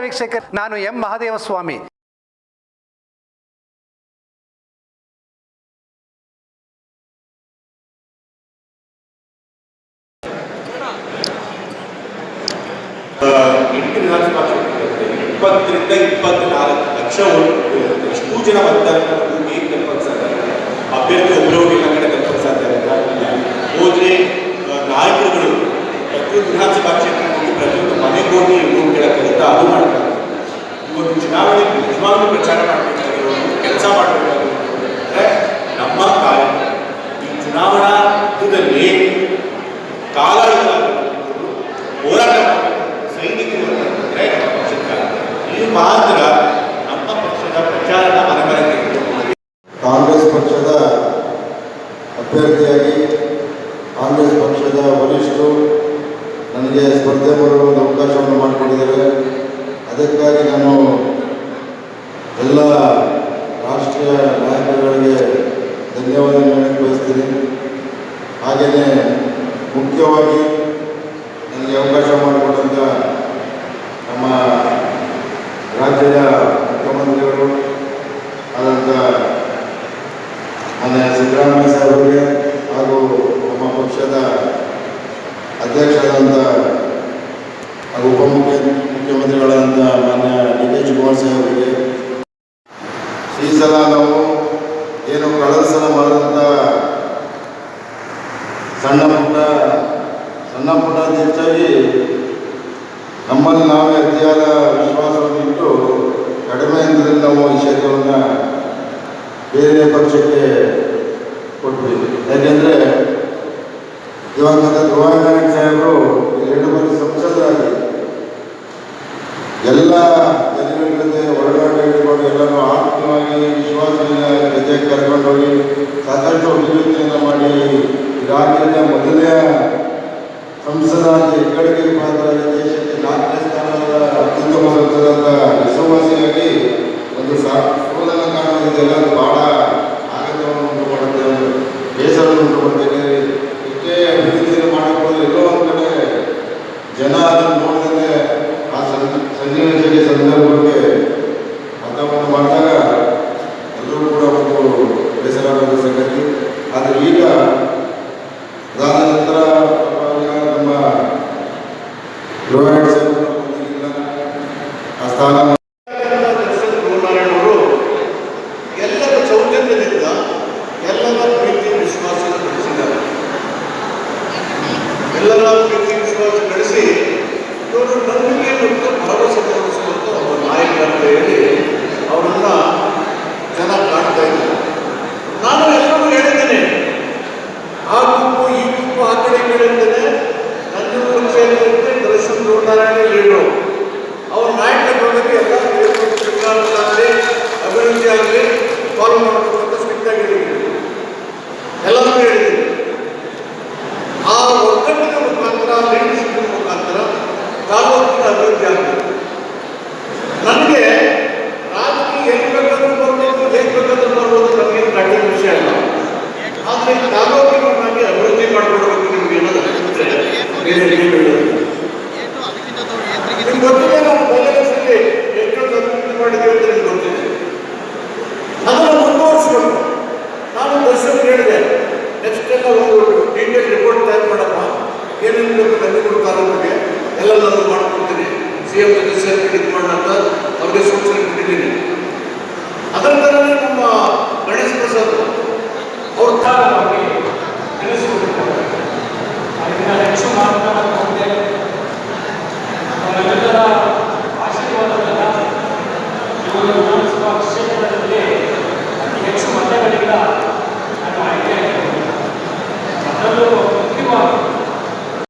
ವೀಕ್ಷಕ ನಾನು ಎಂ. ಮಹಾದೇವ ಸ್ವಾಮಿ ಎಂಟು ಇಪ್ಪತ್ತರಿಂದ ಇಪ್ಪತ್ನಾಲ್ಕು ಲಕ್ಷ ಎಷ್ಟು ಜನ ಮತದಾರರು ಅಭ್ಯರ್ಥಿ ಒಬ್ಬರು ನಿಜವಾಗ್ಲೂ ಪ್ರಚಾರ ಮಾಡಬೇಕಾಗಿರೋದು ಕೆಲಸ ಮಾಡಬೇಕಾಗಿರೋದು ಅಂದರೆ ನಮ್ಮ ಕಾಲ, ಈ ಚುನಾವಣಾ ಯುದ್ಧದಲ್ಲಿ ಕಾಲ ಹೋರಾಟ ಸೈನಿಕ ಇದು ಮಾತ್ರ ನಮ್ಮ ಪಕ್ಷದ ಪ್ರಚಾರದ ಮನಬರಕ್ಕೆ ಕಾಂಗ್ರೆಸ್ ಪಕ್ಷದ ಅಭ್ಯರ್ಥಿಯಾಗಿ ಕಾಂಗ್ರೆಸ್ ಪಕ್ಷದ ವರಿಷ್ಠರು ನನಗೆ ಸ್ಪರ್ಧೆ ಬರುವ ಅವಕಾಶವನ್ನು ಮಾಡಿಕೊಟ್ಟಿದ್ದಾರೆ. ಅದಕ್ಕಾಗಿ ನಾನು ರಾಷ್ಟ್ರೀಯ ನಾಯಕರುಗಳಿಗೆ ಧನ್ಯವಾದ ಹೇಳಕ್ಕೆ ಬಯಸ್ತೀನಿ. ಹಾಗೆಯೇ ಮುಖ್ಯವಾಗಿ ನನಗೆ ಅವಕಾಶ ಮಾಡಿಕೊಟ್ಟಂಥ ನಮ್ಮ ರಾಜ್ಯದ ಮುಖ್ಯಮಂತ್ರಿಗಳು ಆದಂಥ ಮಾನ್ಯ ಸಿದ್ದರಾಮಯ್ಯ ಸಾಹೇಬರಿಗೆ ಹಾಗೂ ನಮ್ಮ ಪಕ್ಷದ ಅಧ್ಯಕ್ಷರಾದಂಥ ಹಾಗೂ ಉಪಮುಖ್ಯ ಮುಖ್ಯಮಂತ್ರಿಗಳಾದಂಥ ಮಾನ್ಯ ಡಿ ಕೆ ಶಿವಕುಮಾರ್ ಸಾಹೇಬರಿಗೆ ಸಲ ನಾವು ಏನು ಕಳೆದ ಸಲ ಮಾಡಿದಂಥ ಸಣ್ಣ ಪುಟ್ಟ ಸಣ್ಣ ಪುಟ್ಟ ಹೆಚ್ಚಾಗಿ ನಮ್ಮಲ್ಲಿ ನಾವೇ ಅತಿಯಾದ ವಿಶ್ವಾಸವನ್ನು ಇಟ್ಟು ಕಡಿಮೆ ಹಂತದಲ್ಲಿ ನಾವು ಈ ಕ್ಷೇತ್ರವನ್ನು ಬೇರೆ ಪಕ್ಷಕ್ಕೆ ಕೊಟ್ವಿ ಯಾಕೆಂದರೆ ಇವಾಗ ದಿವಂಗತ ಧ್ರುವನಾರಾಯಣ ಸಾಹೇಬರು ಎರಡು ಬಾರಿ ಸಂಸದರಾಗಿ ಎಲ್ಲ ಇಟ್ಕೊಂಡು ಎಲ್ಲರೂ ಆರ್ಥಿಕವಾಗಿ ವಿಶ್ವಾಸದಿಂದ ಜೊತೆ ಕರ್ಕೊಂಡೋಗಿ ಸಾಕಷ್ಟು ಅಭಿವೃದ್ಧಿಯನ್ನು ಮಾಡಿ ರಾಜ್ಯದ ಮೊದಲನೇ ಸಂಸದ ಹೆಗ್ಗಳಿಕೆ ಪಾತ್ರ ದೇಶಕ್ಕೆ ನಾಲ್ಕನೇ ಸ್ಥಾನದ ಅತ್ಯುತ್ತಮ ಸಂಸದ ಹೆಸರುವಾಸಿಯಾಗಿ ಒಂದು ಸಾ, ಸೋಲನ ಕಾರಣದಿಂದ ಭಾಳ ಬಹಳ ಆಘಾತವನ್ನು ಉಂಟು ಮಾಡುತ್ತೆ ಬೇಸರವನ್ನು ಉಂಟು ಮಾಡುತ್ತೆ ಇಷ್ಟೇ ಅಭಿವೃದ್ಧಿಯನ್ನು ಮಾಡಿಕೊಂಡು ಎಲ್ಲೋ ಒಂದು ಕಡೆ ಜನ ಅದನ್ನು ನೋಡಿದಂತೆ ಆ ಸನ್ ಸನ್ನಿವೇಶಕ್ಕೆ ಸಂದರ್ಭಕ್ಕೆ Lord, ಗುರುನಾರಾಯಣ ಲೀಡರು ಅವ್ರ ನಾಯಕತ್ವದಲ್ಲಿ ಎಲ್ಲ ಸರ್ಕಾರದಾಗಲಿ ಅಭಿವೃದ್ಧಿ ಆಗಲಿ ಫಾಲೋ ಮಾಡಬೇಕಂತ ಅಂತ ಸ್ಟ್ರಿಕ್ಟ್ ಎಲ್ಲರಿಗೂ ಆ ಒಗ್ಗಟ್ಟಿನ ಮುಖಾಂತರ ಲೀಡರ್ಶಿಪ್ ಮುಖಾಂತರ ತಾಲೂಕಿನ ಅಭಿವೃದ್ಧಿ ಆಗಬೇಕು. ನನಗೆ ರಾಜಕೀಯ ಎಲ್ಲಿ ಬೇಕಾದ್ರೂ ಬರ್ಬೋದು ಹೇಗೆ ಬೇಕಾದ್ರೂ ಬರ್ಬೋದು ನಮಗೇನು ಕಠಿಣ ವಿಷಯ ಅಲ್ಲ ಆದರೆ ತಾಲೂಕಿನ ನನಗೆ ಅಭಿವೃದ್ಧಿ ಮಾಡಿಕೊಡ್ಬೇಕು ನಿಮ್ಗೆ ಏನಾದ್ರು ಅನಿಸುತ್ತೆ ಬೇರೆ ಏನು ಹೇಳೋದು ಗೊತ್ತಿದೆ ನಾವು ಮೊದಲ ಸಲ ಎಷ್ಟೊಂದು ಅಭಿವೃದ್ಧಿ ಮಾಡಿದ್ದೀವಿ ಅಂತ ನಿಮ್ಗೆ ಅದನ್ನು ನಾನು ದರ್ಶನ್ ಹೇಳಿದೆ ನೆಕ್ಸ್ಟ್ ಎಲ್ಲ ಒಂದು ಡೀಟೇಲ್ ರಿಪೋರ್ಟ್ ತಯಾರು ಮಾಡಪ್ಪ. ಏನೇನು ಬೇಕು ಎಲ್ಲ ನಾನು ಮಾಡ್ಕೊಡ್ತೀನಿ. ಸಿ ಎಂ ಜೊತೆ ಸೇರ್ಕೊಂಡು ಇದು ಮಾಡೋಣ ಅವ್ರಿಗೆ ಸೂಚನೆ ಕೊಟ್ಟಿದ್ದೀನಿ. ಅದರ ಥರನೇ ನಮ್ಮ ಗಣೇಶ್ ಪ್ರಸಾದ್ ಅವ್ರ. pode ser